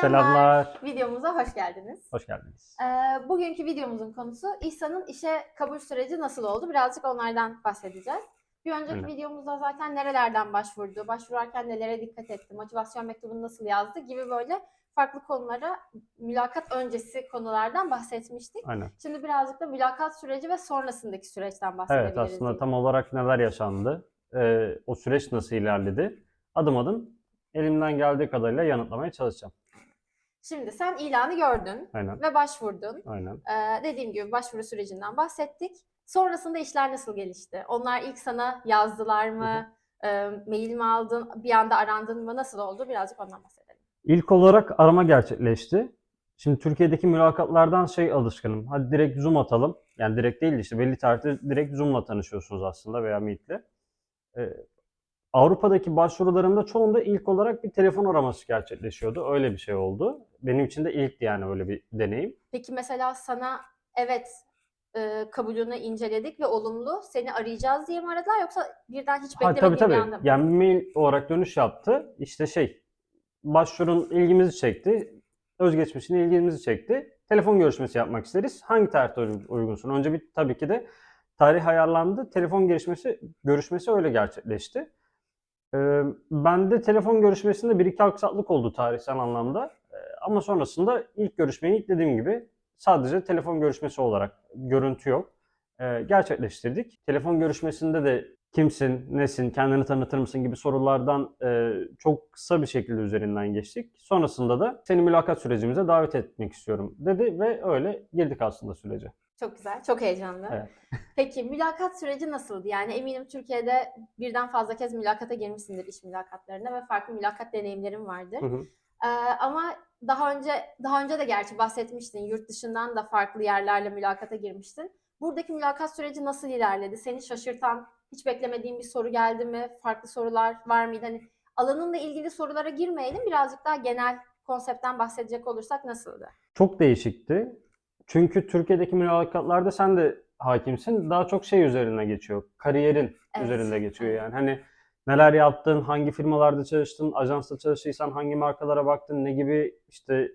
Selamlar. Selamlar. Videomuza hoş geldiniz. Hoş geldiniz. Ee, bugünkü videomuzun konusu İhsan'ın işe kabul süreci nasıl oldu? Birazcık onlardan bahsedeceğiz. Bir önceki Aynen. videomuzda zaten nerelerden başvurdu, başvurarken nelere dikkat etti, motivasyon mektubunu nasıl yazdı gibi böyle farklı konulara mülakat öncesi konulardan bahsetmiştik. Aynen. Şimdi birazcık da mülakat süreci ve sonrasındaki süreçten Evet bahsedebiliriz. aslında tam olarak neler yaşandı, e, o süreç nasıl ilerledi, adım adım elimden geldiği kadarıyla yanıtlamaya çalışacağım. Şimdi sen ilanı gördün Aynen, ve başvurdun. aynen. Ee, dediğim gibi başvuru sürecinden bahsettik. Sonrasında işler nasıl gelişti? Onlar ilk sana yazdılar mı? Ee, mail mi aldın? Bir anda arandın mı? Nasıl oldu? Birazcık ondan bahsedelim. İlk olarak arama gerçekleşti. Şimdi Türkiye'deki mülakatlardan şey alışkınım. Hadi direkt Zoom atalım. Yani direkt değil de işte belli tarihte direkt Zoom'la tanışıyorsunuz aslında veya Meet'le. Ee, Avrupa'daki başvurularımda çoğunda ilk olarak bir telefon araması gerçekleşiyordu. Öyle bir şey oldu. Benim için de ilkti yani öyle bir deneyim. Peki mesela sana evet e, kabulünü inceledik ve olumlu seni arayacağız diye mi aradılar yoksa birden hiç Ha, beklemediğin tabii bir tabii. anda mı? Yani bir mail olarak dönüş yaptı. İşte şey, başvurun ilgimizi çekti. Özgeçmişine ilgimizi çekti. Telefon görüşmesi yapmak isteriz. Hangi tarihte uy- uygunsun? Önce bir tabii ki de tarih ayarlandı. Telefon görüşmesi görüşmesi öyle gerçekleşti. Ee, ben de telefon görüşmesinde bir iki aksaklık oldu tarihsel anlamda. Ee, ama sonrasında ilk görüşmeyi dediğim gibi sadece telefon görüşmesi olarak görüntü yok. Ee, gerçekleştirdik. Telefon görüşmesinde de kimsin, nesin, kendini tanıtır mısın gibi sorulardan e, çok kısa bir şekilde üzerinden geçtik. Sonrasında da seni mülakat sürecimize davet etmek istiyorum dedi ve öyle girdik aslında sürece. Çok güzel, çok heyecanlı. Evet. Peki mülakat süreci nasıldı? Yani eminim Türkiye'de birden fazla kez mülakata girmişsindir iş mülakatlarına ve farklı mülakat deneyimlerin vardır. Hı hı. Ee, ama daha önce daha önce de gerçi bahsetmiştin. Yurt dışından da farklı yerlerle mülakata girmiştin. Buradaki mülakat süreci nasıl ilerledi? Seni şaşırtan, hiç beklemediğin bir soru geldi mi? Farklı sorular var mıydı? Hani alanınla ilgili sorulara girmeyelim. Birazcık daha genel konseptten bahsedecek olursak nasıldı? Çok değişikti. Çünkü Türkiye'deki mülakatlarda sen de hakimsin. Daha çok şey üzerine geçiyor. Kariyerin Evet. üzerinde geçiyor yani. Hani neler yaptın, hangi firmalarda çalıştın, ajansta çalıştıysan hangi markalara baktın, ne gibi işte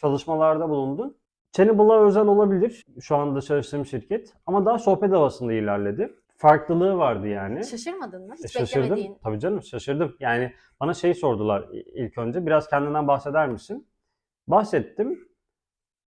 çalışmalarda bulundun. Cannible'a özel olabilir şu anda çalıştığım şirket ama daha sohbet havasında ilerledi. Farklılığı vardı yani. Şaşırmadın mı? E, Hiç Şaşırdım. beklemediğin. Tabii canım şaşırdım. Yani bana şey sordular ilk önce. Biraz kendinden bahseder misin? Bahsettim.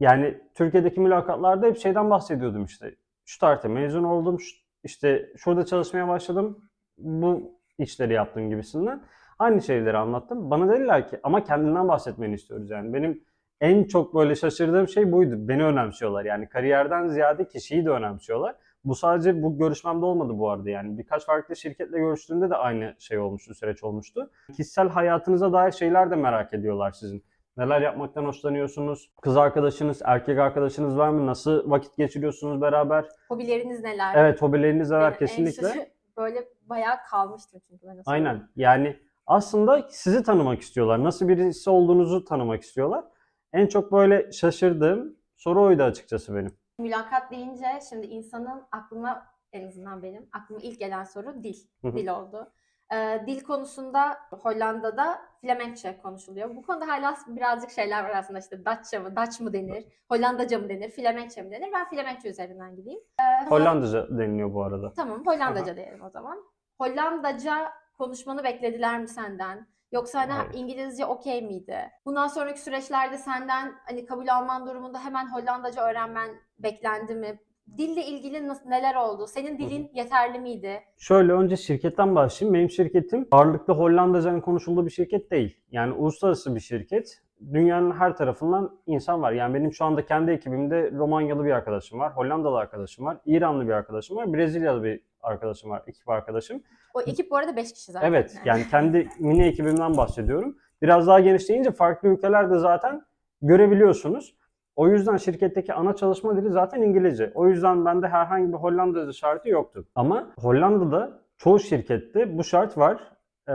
Yani Türkiye'deki mülakatlarda hep şeyden bahsediyordum işte. Şu tarihte mezun oldum. şu- işte şurada çalışmaya başladım. Bu işleri yaptım gibisinden. Aynı şeyleri anlattım. Bana dediler ki ama kendinden bahsetmeni istiyoruz yani. Benim en çok böyle şaşırdığım şey buydu. Beni önemsiyorlar. Yani kariyerden ziyade kişiyi de önemsiyorlar. Bu sadece bu görüşmemde olmadı bu arada yani. Birkaç farklı şirketle görüştüğümde de aynı şey olmuştu, süreç olmuştu. Kişisel hayatınıza dair şeyler de merak ediyorlar sizin. Neler yapmaktan hoşlanıyorsunuz? Kız arkadaşınız, erkek arkadaşınız var mı? Nasıl vakit geçiriyorsunuz beraber? Hobileriniz neler? Evet, hobileriniz var Benim en kesinlikle. şaşı- böyle bayağı kalmıştım çünkü ben. Aynen. Yani aslında sizi tanımak istiyorlar. Nasıl birisi olduğunuzu tanımak istiyorlar. En çok böyle şaşırdığım soru oydu açıkçası benim. Mülakat deyince şimdi insanın aklına en azından benim aklıma ilk gelen soru dil. Hı hı. Dil oldu. Ee, dil konusunda Hollanda'da Flemenkçe konuşuluyor. Bu konuda hala birazcık şeyler var aslında işte Datça mı, Daç mı denir, Hollandaca mı denir, Flemenkçe mi denir? Ben Flemenkçe üzerinden gideyim. Ee, Hollandaca deniliyor bu arada. Tamam Hollandaca diyelim o zaman. Hollandaca konuşmanı beklediler mi senden? Yoksa hani Hayır. İngilizce okey miydi? Bundan sonraki süreçlerde senden hani kabul alman durumunda hemen Hollandaca öğrenmen beklendi mi? Dille ilgili nasıl, neler oldu? Senin dilin yeterli miydi? Şöyle önce şirketten başlayayım. Benim şirketim ağırlıklı Hollandaca'nın konuşulduğu bir şirket değil. Yani uluslararası bir şirket. Dünyanın her tarafından insan var. Yani benim şu anda kendi ekibimde Romanyalı bir arkadaşım var, Hollandalı arkadaşım var, İranlı bir arkadaşım var, Brezilyalı bir arkadaşım var, ekip arkadaşım. O ekip bu arada 5 kişi zaten. Evet, yani kendi mini ekibimden bahsediyorum. Biraz daha genişleyince farklı ülkelerde zaten görebiliyorsunuz. O yüzden şirketteki ana çalışma dili zaten İngilizce. O yüzden bende herhangi bir Hollandaca şartı yoktu. Ama Hollanda'da çoğu şirkette bu şart var Ee,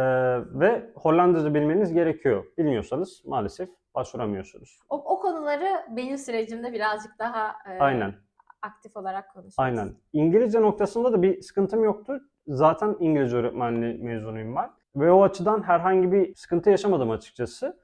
ve Hollandaca bilmeniz gerekiyor. Bilmiyorsanız maalesef başvuramıyorsunuz. O, o konuları benim sürecimde birazcık daha e, Aynen. aktif olarak konuşuruz. Aynen. İngilizce noktasında da bir sıkıntım yoktu. Zaten İngilizce öğretmenliği mezunuyum ben. Ve o açıdan herhangi bir sıkıntı yaşamadım açıkçası.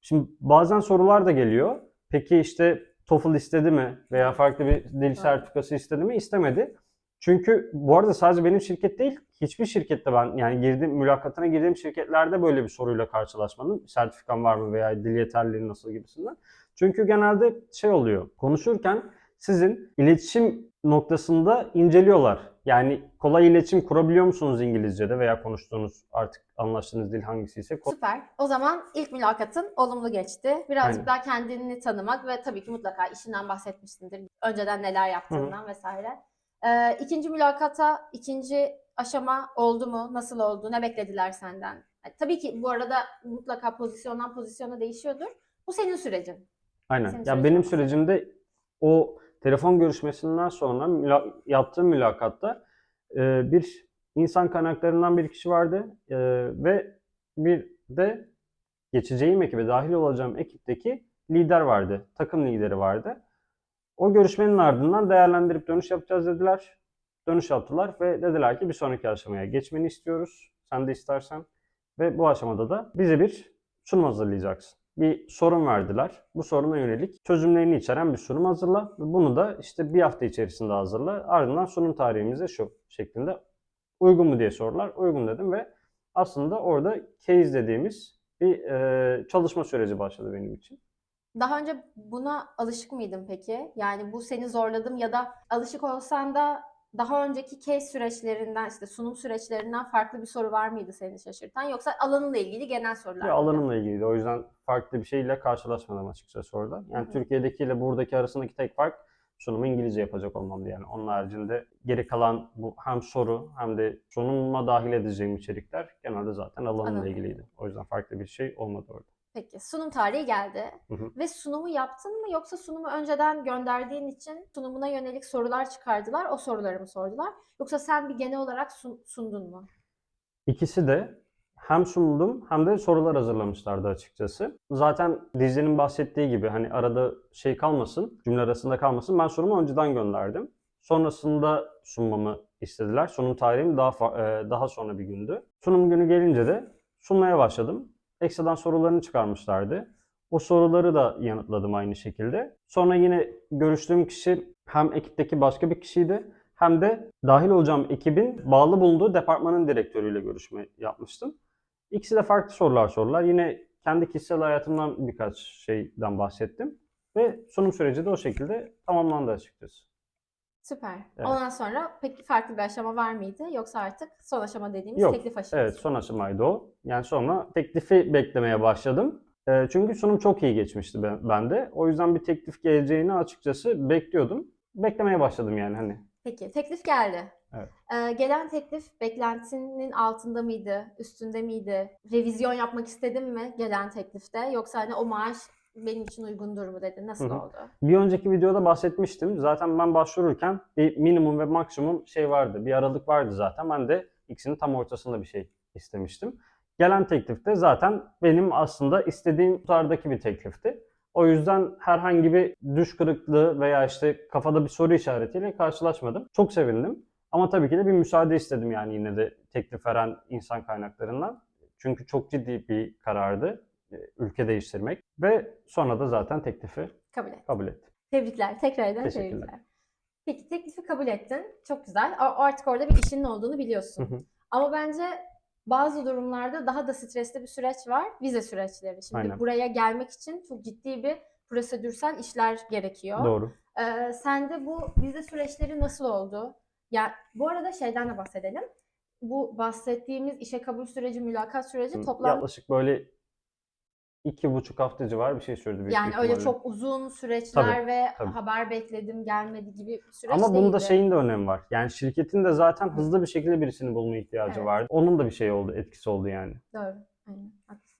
Şimdi bazen sorular da geliyor. Peki işte TOEFL istedi mi veya farklı bir dil Evet. sertifikası istedi mi? İstemedi. Çünkü bu arada sadece benim şirket değil, hiçbir şirkette ben yani girdiğim mülakatına girdiğim şirketlerde böyle bir soruyla karşılaşmadım. Sertifikan var mı veya dil yeterliliği nasıl gibisinden. Çünkü genelde şey oluyor. Konuşurken sizin iletişim noktasında inceliyorlar. Yani kolay iletişim kurabiliyor musunuz İngilizce'de veya konuştuğunuz artık anlaştığınız dil hangisiyse. Süper. O zaman ilk mülakatın olumlu geçti. Birazcık Aynen. daha kendini tanımak ve tabii ki mutlaka işinden bahsetmişsindir. Önceden neler yaptığından vesaire. Ee, ikinci mülakata, ikinci aşama oldu mu? Nasıl oldu? Ne beklediler senden? Yani tabii ki bu arada mutlaka pozisyondan pozisyona değişiyordur. Bu senin sürecin. Aynen. Senin Ya sürecin benim sürecimde o telefon görüşmesinden sonra müla- yaptığım mülakatta e, bir insan kaynaklarından bir kişi vardı e, ve bir de geçeceğim ekibe dahil olacağım ekipteki lider vardı. Takım lideri vardı. O görüşmenin ardından değerlendirip dönüş yapacağız dediler. Dönüş yaptılar ve dediler ki bir sonraki aşamaya geçmeni istiyoruz. Sen de istersen. Ve bu aşamada da bize bir sunum hazırlayacaksın. Bir sorun verdiler. Bu soruna yönelik çözümlerini içeren bir sunum hazırla. Bunu da işte bir hafta içerisinde hazırla. Ardından sunum tarihimize şu şeklinde uygun mu diye sordular. Uygun dedim ve aslında orada case dediğimiz bir e, çalışma süreci başladı benim için. Daha önce buna alışık mıydın peki? Yani bu seni zorladım ya da alışık olsan da daha önceki case süreçlerinden işte sunum süreçlerinden farklı bir soru var mıydı seni şaşırtan yoksa alanınla ilgili genel sorular Ya alanımla ilgiliydi. O yüzden farklı bir şeyle karşılaşmadım açıkçası orada. Yani Hı hı. Türkiye'dekiyle buradaki arasındaki tek fark sunumu İngilizce yapacak olmamdı yani. Onun haricinde geri kalan bu hem soru hem de sunuma dahil edeceğim içerikler genelde zaten alanımla Alanla ilgiliydi. O yüzden farklı bir şey olmadı orada. Peki sunum tarihi geldi Hı hı. ve sunumu yaptın mı yoksa sunumu önceden gönderdiğin için sunumuna yönelik sorular çıkardılar o soruları mı sordular yoksa sen bir genel olarak sun- sundun mu? İkisi de hem sundum hem de sorular hazırlamışlardı açıkçası. Zaten Dicle'nin bahsettiği gibi hani arada şey kalmasın, cümle arasında kalmasın. Ben sorumu önceden gönderdim. Sonrasında sunmamı istediler. Sunum tarihim daha e, daha sonra bir gündü. Sunum günü gelince de sunmaya başladım. Ekstradan sorularını çıkarmışlardı. O soruları da yanıtladım aynı şekilde. Sonra yine görüştüğüm kişi hem ekipteki başka bir kişiydi hem de dahil olacağım ekibin bağlı bulunduğu departmanın direktörüyle görüşme yapmıştım. İkisi de farklı sorular sordular. Yine kendi kişisel hayatımdan birkaç şeyden bahsettim. Ve sunum süreci de o şekilde tamamlandı açıkçası. Süper. Evet. Ondan sonra peki farklı bir aşama var mıydı yoksa artık son aşama dediğimiz Yok, teklif aşaması? Evet son aşamaydı o. Yani sonra teklifi beklemeye başladım. Ee, çünkü sunum çok iyi geçmişti ben, bende. O yüzden bir teklif geleceğini açıkçası bekliyordum. Beklemeye başladım yani hani. Peki teklif geldi. Evet. Ee, gelen teklif beklentinin altında mıydı, üstünde miydi? Revizyon yapmak istedin mi gelen teklifte? Yoksa hani o maaş benim için uygundur mu dedin? Nasıl Hı hı. oldu? Bir önceki videoda bahsetmiştim. Zaten ben başvururken bir minimum ve maksimum şey vardı. Bir aralık vardı zaten. Ben de ikisinin tam ortasında bir şey istemiştim. Gelen teklif de zaten benim aslında istediğim tutaردaki bir teklifti. O yüzden herhangi bir düş kırıklığı veya işte kafada bir soru işaretiyle karşılaşmadım. Çok sevindim. Ama tabii ki de bir müsaade istedim yani yine de teklif veren insan kaynaklarından. Çünkü çok ciddi bir karardı ülke değiştirmek. Ve sonra da zaten teklifi Kabul et. kabul ettim. Tebrikler. Tekrar ederim Teşekkürler. tebrikler. Peki teklifi kabul ettin. Çok güzel. A- Artık orada bir işinin olduğunu biliyorsun. Hı hı. Ama bence bazı durumlarda daha da stresli bir süreç var. Vize süreçleri. Şimdi Aynen. buraya gelmek için çok ciddi bir prosedürsel işler gerekiyor. Doğru. Ee, sende bu vize süreçleri nasıl oldu? Ya bu arada şeyden de bahsedelim. Bu bahsettiğimiz işe kabul süreci, mülakat süreci toplam Yaklaşık böyle iki buçuk hafta civarı bir şey sürdü büyük yani öyle ihtimalle. çok uzun süreçler Tabii, ve tabii. haber bekledim gelmedi gibi bir süreç Ama bunda değildi. şeyin de önemi var. Yani şirketin de zaten hızlı bir şekilde birisini bulma ihtiyacı Evet. vardı. Onun da bir şey oldu, etkisi oldu yani. Doğru. Aynen. Haklısın.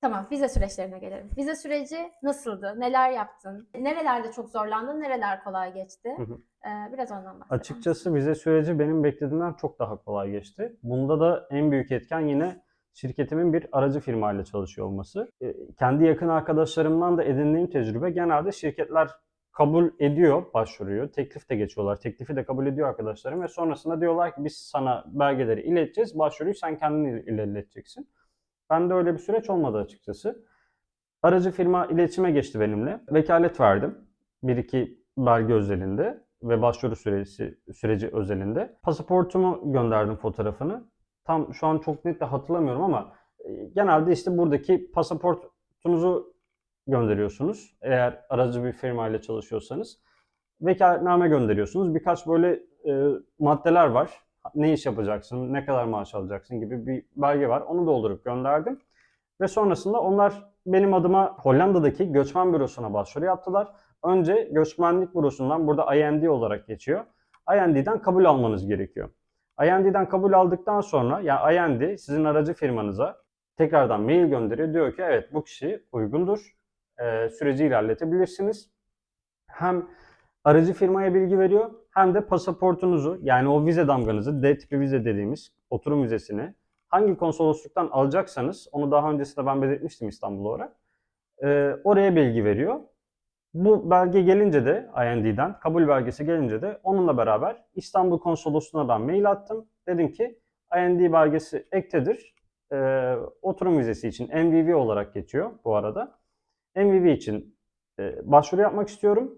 Tamam, vize süreçlerine gelelim. Vize süreci nasıldı? Neler yaptın? Nerelerde çok zorlandın? Nereler kolay geçti? Hı hı. Ee, biraz ondan bahsedelim. Açıkçası vize süreci benim beklediğimden çok daha kolay geçti. Bunda da en büyük etken yine şirketimin bir aracı firma ile çalışıyor olması. Ee, Kendi yakın arkadaşlarımdan da edindiğim tecrübe genelde şirketler kabul ediyor, başvuruyor. Teklif de geçiyorlar. Teklifi de kabul ediyor arkadaşlarım ve sonrasında diyorlar ki biz sana belgeleri ileteceğiz. Başvuruyu sen kendin il- ilerleteceksin. Ben de öyle bir süreç olmadı açıkçası. Aracı firma iletişime geçti benimle. Vekalet verdim. Bir iki belge özelinde ve başvuru süresi süreci özelinde. Pasaportumu gönderdim fotoğrafını. Tam şu an çok net de hatırlamıyorum ama e, genelde işte buradaki pasaportunuzu gönderiyorsunuz. Eğer aracı bir firma ile çalışıyorsanız. Vekaletname gönderiyorsunuz. Birkaç böyle e, maddeler var. Ne iş yapacaksın, ne kadar maaş alacaksın gibi bir belge var. Onu doldurup gönderdim. Ve sonrasında onlar benim adıma Hollanda'daki göçmen bürosuna başvuru yaptılar. Önce göçmenlik bürosundan burada IND olarak geçiyor. IND'den kabul almanız gerekiyor. IND'den kabul aldıktan sonra yani IND sizin aracı firmanıza tekrardan mail gönderiyor. Diyor ki evet bu kişi uygundur. Ee, süreci ilerletebilirsiniz. Hem aracı firmaya bilgi veriyor hem de pasaportunuzu yani o vize damganızı D tipi vize dediğimiz oturum vizesini hangi konsolosluktan alacaksanız onu daha öncesinde ben belirtmiştim İstanbul olarak. Ee, oraya bilgi veriyor. Bu belge gelince de IND'den kabul belgesi gelince de onunla beraber İstanbul konsolosluğuna ben mail attım. Dedim ki IND belgesi ektedir. Ee, oturum vizesi için MVV olarak geçiyor bu arada. MVV için e, başvuru yapmak istiyorum.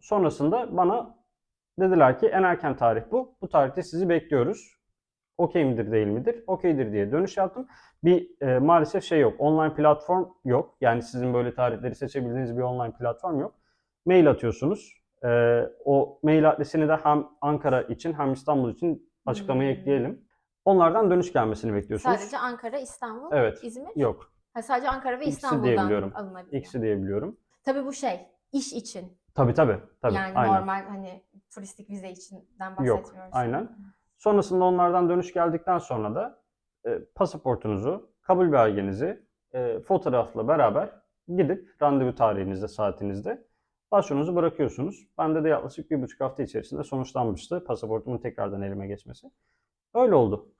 Sonrasında bana dediler ki en erken tarih bu. Bu tarihte sizi bekliyoruz. Okey midir değil midir? Okeydir diye dönüş yaptım. Bir e, maalesef şey yok. Online platform yok. Yani sizin böyle tarihleri seçebildiğiniz bir online platform yok. Mail atıyorsunuz. E, o mail adresini de hem Ankara için hem İstanbul için açıklamaya Hmm. ekleyelim. Onlardan dönüş gelmesini bekliyorsunuz. Sadece Ankara, İstanbul, Evet. İzmir. Yok. Ha, sadece Ankara ve İkisi İstanbul'dan diyebiliyorum. alınabiliyor. İkisi diyebiliyorum. Tabii bu şey, iş için. Tabii tabii. tabii. yani aynen. normal hani turistik vize içinden Yok, bahsetmiyoruz. aynen. Sonrasında onlardan dönüş geldikten sonra da e, pasaportunuzu, kabul belgenizi e, fotoğrafla beraber gidip randevu tarihinizde, saatinizde başvurunuzu bırakıyorsunuz. Bende de yaklaşık bir buçuk hafta içerisinde sonuçlanmıştı pasaportumun tekrardan elime geçmesi. Öyle oldu.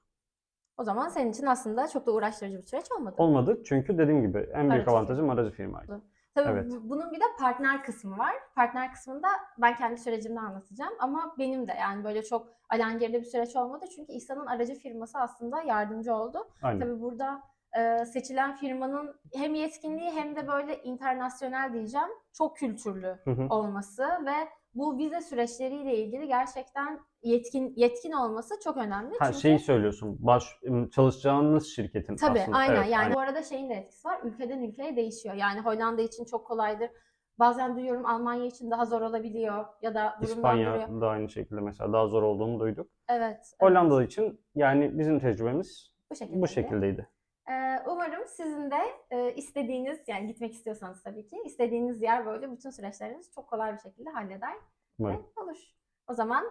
O zaman senin için aslında çok da uğraştırıcı bir süreç olmadı. Olmadı çünkü dediğim gibi en büyük Aracı avantajım aracı firmaydı. Tabii Evet. bu- bunun bir de partner kısmı var. Partner kısmında ben kendi sürecimde anlatacağım ama benim de yani böyle çok alengirli bir süreç olmadı. Çünkü İhsan'ın aracı firması aslında yardımcı oldu. Aynen. Tabii burada e, seçilen firmanın hem yetkinliği hem de böyle internasyonel diyeceğim çok kültürlü Hı hı. olması ve bu vize süreçleriyle ilgili gerçekten yetkin yetkin olması çok önemli. Ha, Çünkü şeyi söylüyorsun. Baş, çalışacağınız şirketin Tabii aslında. aynen Evet, yani aynen. bu arada şeyin de etkisi var. Ülkeden ülkeye değişiyor. Yani Hollanda için çok kolaydır. Bazen duyuyorum Almanya için daha zor olabiliyor ya da. İspanya da aynı şekilde mesela daha zor olduğunu duyduk. Evet. evet. Hollanda için yani bizim tecrübemiz bu şekilde. bu şekildeydi. Ee, umarım sizin de e, istediğiniz yani gitmek istiyorsanız tabii ki istediğiniz yer böyle bütün süreçleriniz çok kolay bir şekilde halleder Umarım. ve olur. O zaman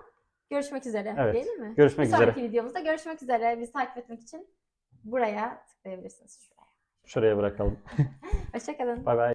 görüşmek üzere Evet. değil mi? Görüşmek bir üzere. sonraki videomuzda görüşmek üzere. Bizi takip etmek için buraya tıklayabilirsiniz. Şuraya. Şuraya bırakalım. Hoşçakalın. Bay bay.